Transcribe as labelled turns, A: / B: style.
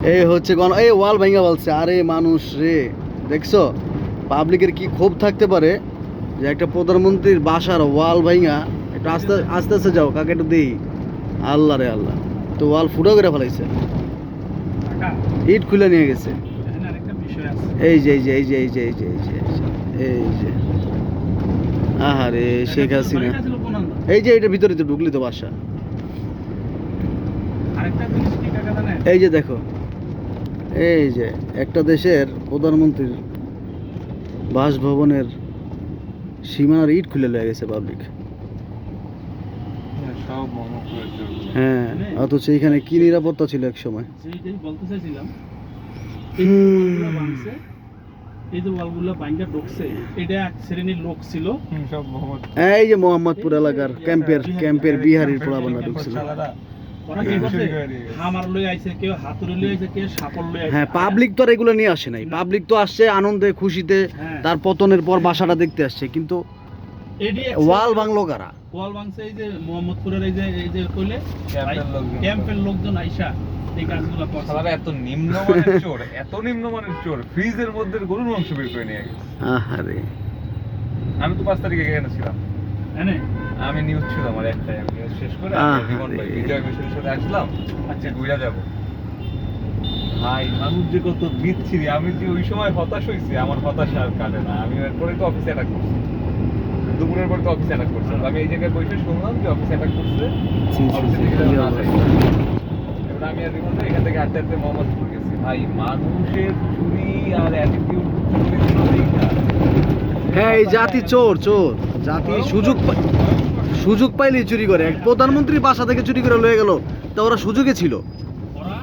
A: এই হচ্ছে গণ এই ওয়াল ভাঙ্গা বলছে আরে মানুষ রে। দেখছ? পাবলিকের কি ক্ষোভ থাকতে পারে যে একটা প্রধানমন্ত্রীর বাসার ওয়াল ভাঙ্গা একটু আস্তে আস্তে আস্তে যাও কাকে একটু দিই। আল্লাহ রে আল্লাহ। তো ওয়াল ফুটো করে ফেলাইছে। ইট খুলে নিয়ে গেছে। এই যে এই যে এই যে এই যে এই যে এই যে এই যে, আহারে শেখ হাসিনা? এই যে এটার ভিতরে তো ঢুকলি তো বাসা। এই যে দেখো। এই যে একটা দেশের প্রধানমন্ত্রীর বাসভবনের সীমানার ইট খুলে লেগে গেছে পাবলিক
B: সব মোহাম্মদ
A: হ্যাঁ অথচ এইখানে কি নিরাপত্তা ছিল এক সময়?
C: বলতে চাইছিলাম এই যে ওয়ালগুলো ভাঙছে, এই যে ওয়ালগুলো ভাঙ্গা ঢুকছে এটা এক শ্রেণির লোক ছিল।
A: এই যে মোহাম্মদপুর এলাকার ক্যাম্পের ক্যাম্পের বিহারির পোলাবানা ঢুকছিল।
C: ওরা কি করছে? হামার লই আইছে কেউ হাতুড়ি লই আইছে কেউ সাপল লই আইছে।
A: হ্যাঁ পাবলিক তো আর এগুলো নিয়ে আসে নাই। পাবলিক তো আসছে আনন্দে খুশিতে
C: হ্যাঁ।
A: তার পতনের পর বাসাটা দেখতে আসছে। কিন্তু ওয়াল বাংলো কারা?
C: ওয়াল ভাঙছে এই যে মোহাম্মদপুরের এই যে এই যে কইলে
B: ক্যাম্পের লোকজন।
C: আইসা এই কাজগুলো করছে।
B: এত নিম্নমানের চোর এত নিম্নমানের চোর ফ্রিজের মধ্যে গরুর মাংস বের করে নিয়ে গেছে।
A: আহারে।
B: আমি তো পাঁচ তারিখে এখানে ছিলাম।
C: হ্যাঁ
B: আমি নিউজ ছিল আমার একটাই আমি news শেষ করে ভাই বিজয় মিশনের সাথে আসলাম
C: আচ্ছা
B: ঘুরে যাব। ভাই মানুষ যে কত বিচ্ছিরি আমি যে ওই সময় হতাশ হয়েছি আমার হতাশা আর কাটে না। আমি এরপরে তো অফিসে অ্যাটাক করছি। দুপুরের পর তো অফিসে অ্যাটাক করছে। আমি এই জায়গায় বসে শুনলাম যে অফিসে অ্যাটাক করছে
A: ছি, ছি,
B: অফিসে থেকে না যাই। এবার আমি আর রিমন এখান থেকে হাঁটতে হাঁটতে মোহাম্মদপুর গেছি। ভাই মানুষের চুরি আর অ্যাটিটিউড চুরি
A: হ্যাঁ এই জাতি চোর চোর। জাতি সুযোগ পাই সুযোগ পাইলে চুরি করে। প্রধানমন্ত্রী বাসা থেকে চুরি করে লয়ে গেল, তা ওরা সুযোগে ছিল।